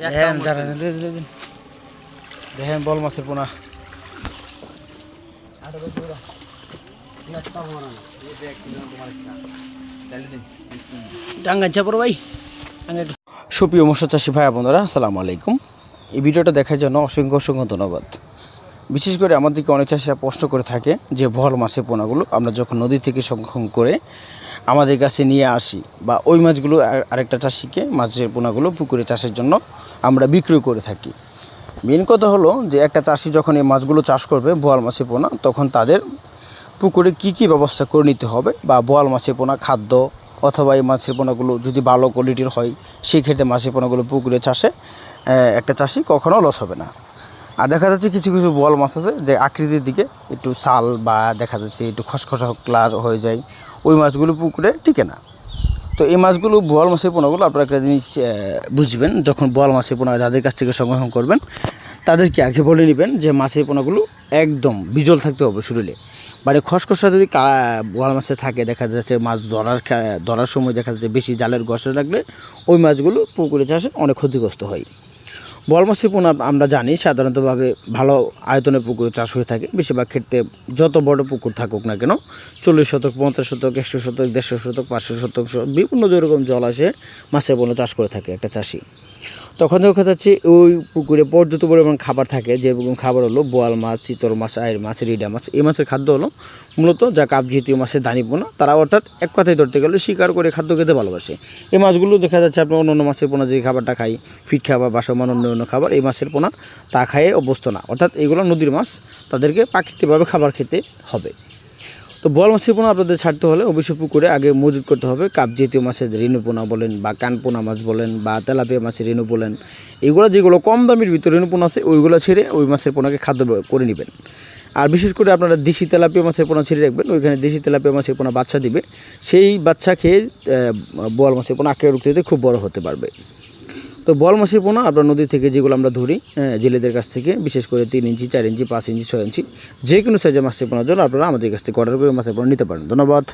দেখেন দাঁড়ান, বল মাছের পোনা। ভাই। সুপ্রিয় মৎস্য চাষি ভাই বোনেরা আসসালামু আলাইকুম। এই ভিডিওটা দেখার জন্য অসংখ্য অসংখ্য ধন্যবাদ। বিশেষ করে আমাদেরকে অনেক চাষিরা প্রশ্ন করে থাকে যে ভল মাছের পোনাগুলো আমরা যখন নদী থেকে সংরক্ষণ করে আমাদের কাছে নিয়ে আসি বা ওই মাছগুলো আর- আরেকটা চাষিকে মাছের পোনাগুলো পুকুরে চাষের জন্য আমরা বিক্রয় করে থাকি। মেন কথা হলো যে একটা চাষি যখন এই মাছগুলো চাষ করবে, বোয়াল মাছের পোনা, তখন তাদের পুকুরে কি কি ব্যবস্থা করে নিতে হবে বা বোয়াল মাছের পোনা, খাদ্য অথবা এই মাছের পোনাগুলো যদি ভালো কোয়ালিটির হয়, সেক্ষেত্রে মাছের পোনাগুলো পুকুরে চাষে একটা চাষি কখনো লস হবে না। আর দেখা যাচ্ছে কিছু কিছু বোয়াল মাছ আছে যে আকৃতির দিকে একটু সাল বা দেখা যাচ্ছে একটু খসখসা ক্লার হয়ে যায় ওই মাছগুলো পুকুরে টিকে না। তো এই মাছগুলো বোয়াল মাছের পোনাগুলো আপনারা একটা জিনিস বুঝবেন, যখন বোয়াল মাছের পোনা যাদের কাছ থেকে সংগ্রহ করবেন, তাদেরকে আগে বলে নেবেন যে মাছের পোনাগুলো একদম বিজল থাকতে হবে শরীরে। মানে খসখসা যদি বোয়াল মাছে থাকে, দেখা যাচ্ছে মাছ ধরার ধরার সময় দেখা যাচ্ছে বেশি জালের গসে লাগলে, ওই মাছগুলো পুকুরে চাষে অনেক ক্ষতিগ্রস্ত হয়। বল মাছের পোনা আমরা জানি সাধারণতভাবে ভালো আয়তনের পুকুরে চাষ হয়ে থাকে। বেশিরভাগ ক্ষেত্রে যত বড় পুকুর থাকুক না কেন, চল্লিশ শতক, পঞ্চাশ শতক, একশো শতক, দেড়শো শতক, পাঁচশো শতক, বিভিন্ন যেরকম জল আসে, মাছের পোনা চাষ করে থাকে একটা চাষি। তখন দেখা যাচ্ছে ওই পুকুরে পর্যাপ্ত পরিমাণ খাবার থাকে যেরকম খাবার হলো বোয়াল মাছ, চিতল মাছ আয়ের মাছ, রিডা মাছ, এই মাছের খাদ্য হলো মূলত যা কাপ জাতীয় মাছের দানি পোনা। তারা অর্থাৎ এক কথায় ধরতে গেলে শিকার করে খাদ্য খেতে ভালোবাসে। এই মাছগুলো দেখা যাচ্ছে আপনার অন্য অন্য মাছের পোনা, যে খাবারটা খাই, ফিট খাবার বা সমান অন্য অন্য খাবার, এই মাছের পোনা তা খায়ে অভ্যস্ত না। অর্থাৎ এগুলো নদীর মাছ, তাদেরকে প্রাকৃতিকভাবে খাবার খেতে হবে। তো বোয়াল মাছের পোনা আপনাদের ছাড়তে হলে অবশ্যই পুকুরে আগে মজুত করতে হবে। কাপ জাতীয় মাছের রেণু পোনা বলেন বা কানপোনা মাছ বলেন বা তেলাপিয়া মাছের রেণু বলেন, এগুলো যেগুলো কম দামের ভিতরে রেণু পোনা আছে, ওইগুলো ছেড়ে ওই মাছের পোনাকে খাদ্য করে নেবেন। আর বিশেষ করে আপনারা দেশি তেলাপিয়া মাছের পোনা ছেড়ে রাখবেন, ওইখানে দেশি তেলাপিয়া মাছের পোনা বাচ্চা দিবে, সেই বাচ্চা খেয়ে বোয়াল মাছের পোনা আঁকে রুখতে খুব বড় হতে পারবে। তো বল মাছের পোনা আমরা নদী থেকে যেগুলো আমরা ধরি হ্যাঁ, জেলেদের কাছ থেকে বিশেষ করে তিন ইঞ্চি চার ইঞ্চি পাঁচ ইঞ্চি ছয় ইঞ্চি যে কোনো সাইজের মাছের পোনার জন্য আপনারা আমাদের কাছ থেকে অর্ডার করে মাছের পোনা নিতে পারেন। ধন্যবাদ।